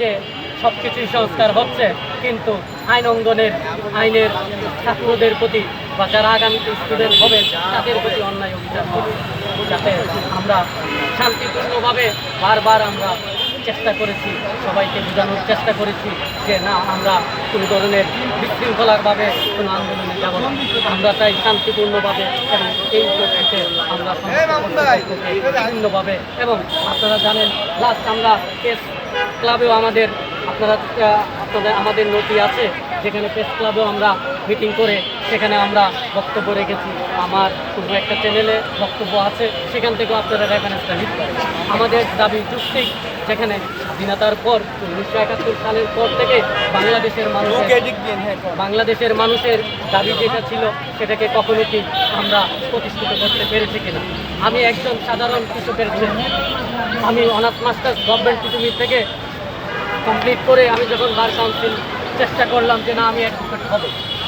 যে সব কিছুই সংস্কার হচ্ছে, কিন্তু আইন অঙ্গনের, আইনের ছাত্রদের প্রতি বা যারা আগামীতে স্টুডেন্ট হবে, তাদের প্রতি অন্যায় অভিযান হবে যাতে আমরা শান্তিপূর্ণভাবে বারবার আমরা চেষ্টা করেছি, সবাইকে বোঝানোর চেষ্টা করেছি যে না, আমরা কোনো ধরনের বিশৃঙ্খলারভাবে কোনো আন্দোলনে যাব না। আমরা চাই শান্তিপূর্ণভাবে এবং এই পদ্ধতিতে আমরা বিভিন্নভাবে এবং আপনারা জানেন লাস্ট আমরা প্রেস ক্লাবেও আমাদের আপনারা আপনাদের আমাদের নথি আছে যেখানে প্রেস ক্লাবেও আমরা মিটিং করে সেখানে আমরা বক্তব্য রেখেছি। আমার কোনো একটা চ্যানেলে বক্তব্য আছে সেখান থেকেও আপনারা রেফারেন্সটা নিতে পারেন। আমাদের দাবি যুক্তি যেখানে স্বাধীনতার পর উনিশশো একাত্তর সালের পর থেকে বাংলাদেশের মানুষের বাংলাদেশের মানুষের দাবি যেটা ছিল সেটাকে কখনো কি আমরা প্রতিষ্ঠিত করতে পেরেছি কিনা? আমি একজন সাধারণ কৃষকের ছেলে। আমি অনার্স মাস্টার্স গভর্নমেন্ট পৃথিবীর থেকে কমপ্লিট করে আমি যখন বার কাউন্সিল চেষ্টা করলাম যে না, আমি অ্যাডভোকেট হব।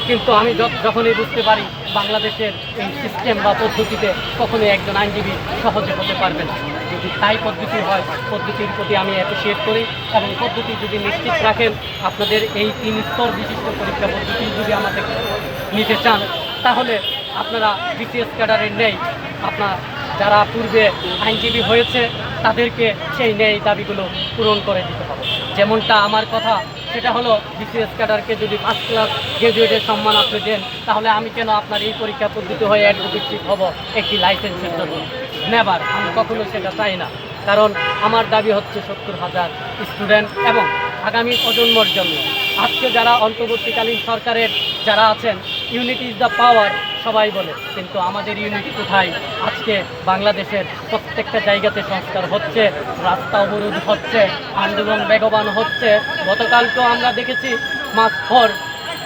কিন্তু আমি যখনই বুঝতে পারি বাংলাদেশের এই সিস্টেম বা পদ্ধতিতে কখনোই একজন আইনজীবী সহজে হতে পারবে না। যদি তাই পদ্ধতি হয়, পদ্ধতির প্রতি আমি অ্যাপ্রিসিয়েট করি এবং পদ্ধতি যদি নিশ্চিত রাখেন, আপনাদের এই তিন স্তর বিশিষ্ট পরীক্ষা পদ্ধতি যদি আমাদের নিতে চান, তাহলে আপনারা বিসিএস ক্যাডারের নেই আপনার যারা পূর্বে আইনজীবী হয়েছে, তাদেরকে সেই ন্যায় দাবিগুলো পূরণ করে দিতে হবে। যেমনটা আমার কথা, সেটা হলো বিসিএস ক্যাডারকে যদি ফার্স্ট ক্লাস গ্রাজুয়েটের সম্মান আপনি দেন, তাহলে আমি কেন আপনার এই পরীক্ষা পদ্ধতি হয়ে অ্যাডভোকেটশিপ হব? একটি লাইসেন্সের জন্য। নেবার আমি কখনো সেটা চাই না। কারণ আমার দাবি হচ্ছে সত্তর হাজার স্টুডেন্ট এবং আগামী প্রজন্মর জন্য। আজকে যারা অন্তর্বর্তীকালীন সরকারের যারা আছেন ইউনিটি ইজ দ্য পাওয়ার সবাই বলে, কিন্তু আমাদের ইউনিট কোথায়? আজকে বাংলাদেশের প্রত্যেকটা জায়গাতে সংস্কার হচ্ছে, রাস্তা অবরোধ হচ্ছে, আন্দোলন বেগবান হচ্ছে। গতকালকেও আমরা দেখেছি মাস ফর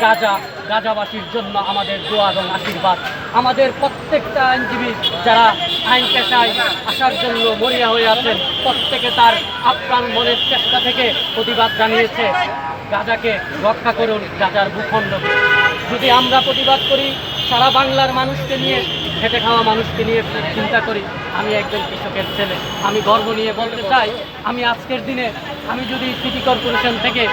গাজা, গাজাবাসীর জন্য আমাদের দোয়া এবং আশীর্বাদ। আমাদের প্রত্যেকটা আইনজীবী যারা আইন পেশায় আসার জন্য মরিয়া হয়ে আছেন, প্রত্যেকে তার আপ্রাণ মনের চেষ্টা থেকে প্রতিবাদ জানিয়েছে। গাজাকে রক্ষা করুন, গাজার ভূখণ্ডকে যদি আমরা প্রতিবাদ করি সারা বাংলার মানুষকে নিয়ে খেটে খাওয়া মানুষকে নিয়ে চিন্তা করি আমি একজন কৃষকের ছেলে। আমি গর্ব নিয়ে বলতে চাই আমি আজকের দিনে আমি যদি সিটি কর্পোরেশন থেকে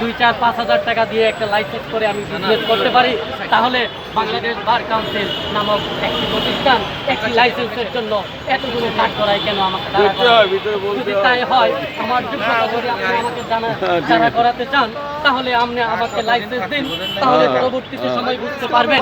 দুই চার পাঁচ হাজার টাকা দিয়ে একটা লাইসেন্স করে আমি বিজনেস করতে পারি তাহলে বাংলাদেশ বার কাউন্সিল নামক একটি প্রতিষ্ঠান একটি লাইসেন্সের জন্য এতগুলো কাজ করায় কেন আমাকে যদি তাই হয় আমার যোগ্যতা যদি আপনি আমাকে জানা যারা করাতে চান তাহলে আপনি আমাকে লাইসেন্স দিন তাহলে পরবর্তীতে সময় বুঝতে পারবেন।